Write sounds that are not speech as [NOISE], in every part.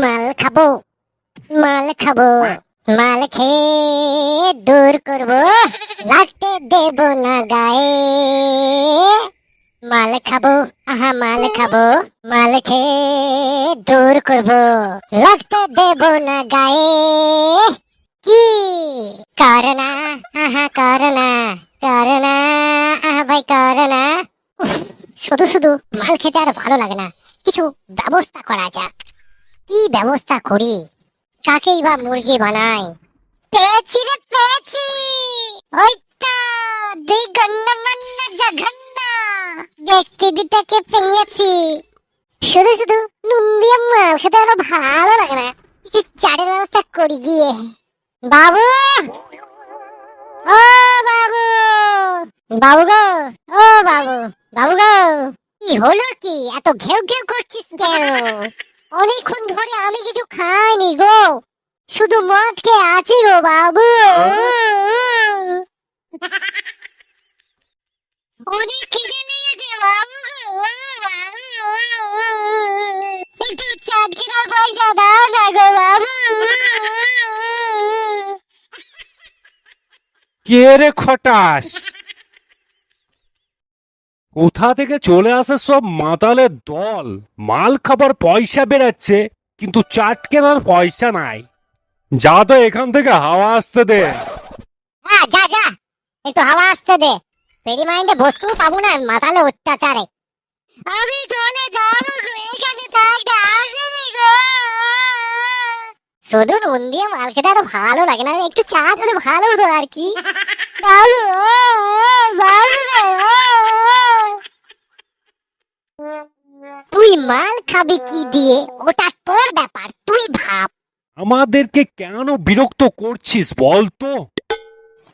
মাল খাব মাল খাব, মাল খেয়ে দূর করব, লাগতে দেব না গায়ে। মাল খাব, আহা, মাল খাব, মাল খেয়ে দূর করব, লাগতে দেব না গায়ে। কি? আহা আহা, ভাই শুধু শুধু মাল খেতে আর ভালো লাগে না। কিছু ব্যবস্থা করা যাক। কি ব্যবস্থা করি? কাকেই বা মুরগি বানাই? পেয়েছি রে, পেয়েছি! ওই তো, দুই গন্না মান্না জঘন্য। ব্যক্তি দুটাকে পেয়েছি। শুধু শুধু নুন দিয়ে মাল খেতে আর ভালো লাগে না। কিছু চাটের ব্যবস্থা করি গিয়ে। বাবু! ও, বাবু! বাবু গো! ও, বাবু! বাবু গো! কি হলো কি? এত ঘেউ ঘেউ করছিস কেন? অনেকক্ষণ ধরে আমি কিছু খাইনি গো। শুধু মদ খেয়ে আছি গো বাবু। অনেক খিদে লেগেছে বাবু। একটু চাট পয়সা দাও না বাবু। কে রে খটাস? কোথা থেকে চলে আসে সব মাতালের দল? মাল খাবার পয়সা বেড়াচ্ছে, কিন্তু চাট কেনার পয়সা নাই। যা তো এখান থেকে হাওয়া আসতে দে। হ্যাঁ যা যা। একটু হাওয়া আসতে দে। পেরি মাইন্ডে বসতেও পাবো না মাথালে অত্যাচারে। আমি চলে যাব গো, এখানে থাকতে আসেনি গো। শুধু নুন দিয়ে মাল খেতে এত ভালো লাগে না, একটু চা হলে ভালো হতো আর কি। ভালো ভালো। তুই মাল খাবি কি দিয়ে? ওটা তোর ব্যাপার তুই ভাব। আমাদেরকে কেন বিরক্ত করছিস বল তো?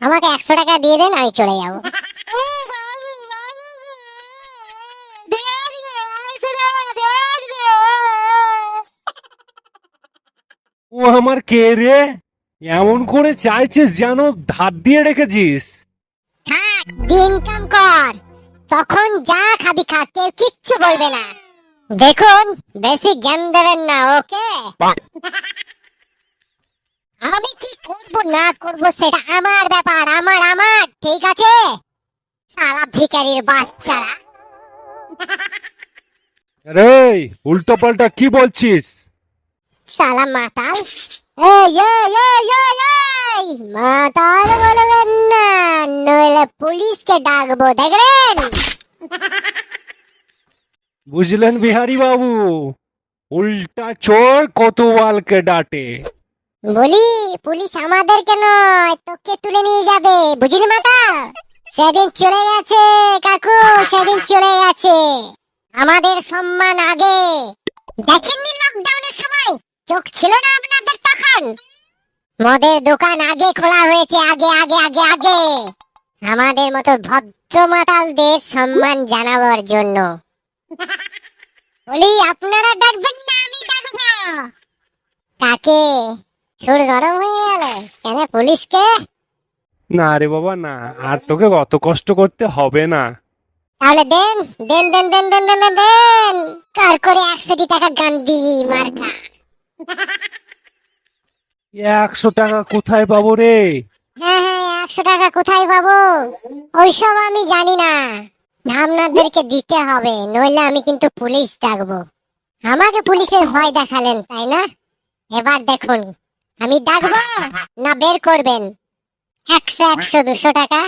আমাকে একশো টাকা দিয়ে দেন আমি চলে যাব। ও আমার কে রে? এমন করে চাইছিস যেন ধার দিয়ে রেখেছিস? থাক দিন কাম কর। তখন যা খাবি খা কেউ কিচ্ছু বলবে না। দেখুন বেশি জ্ঞান দেবেন না ওকে? [LAUGHS] আমি কি করব না করব সেটা আমার ব্যাপার আমার আমার ঠিক আছে? সারা ভিখারির বাচ্চারা। [LAUGHS] রে উল্টো পাল্টা কি বলছিস? সালা মাতাল। এই এই এই এই এই মাতাল বলবেন না নইলে পুলিশকে ডাকবো দেখবেন [LAUGHS] বুঝলেন বিহারি বাবু উল্টা চোর কোতোয়ালকে ডাটে। বলি, পুলিশ আমাদেরকে নয় তোকে তুলে নিয়ে যাবে, বুঝলি মাতা? সেদিন চলে গেছে, কাকু, সেদিন চলে গেছে। আমাদের সম্মান আগে। দেখেননি লকডাউনের সময়? চোখ ছিল না আপনাদের তখন? মদের দোকান আগে খোলা হয়েছে, আগে আগে আগে আগে। আমাদের মতো ভদ্র মাতালদের সম্মান জানাবার জন্য। বলি আপনারা ডাকবেন না আমি ডাকবো। কাকে? সুর গরম হয়ে গেল। কেন পুলিশকে? না রে বাবা না। আর তোকে অত কষ্ট করতে হবে না। তাহলে দেন দেন দেন দেন দেন দেন দেন কার করে একশোটি টাকা গান্ধী মার্কা একশো টাকা কোথায় পাবো রে? হ্যাঁ হ্যাঁ একশো টাকা কোথায় পাবো? ওইসব আমি জানি না। ধামনাদেরকে দিতে হবে, নইলে আমি কিন্তু পুলিশ ডাকবো। আমাকে পুলিশের ভয় দেখালেন, তাই না? এবার দেখুন, আমি ডাকবো না বের করবেন। একশো একশো দুশো টাকা।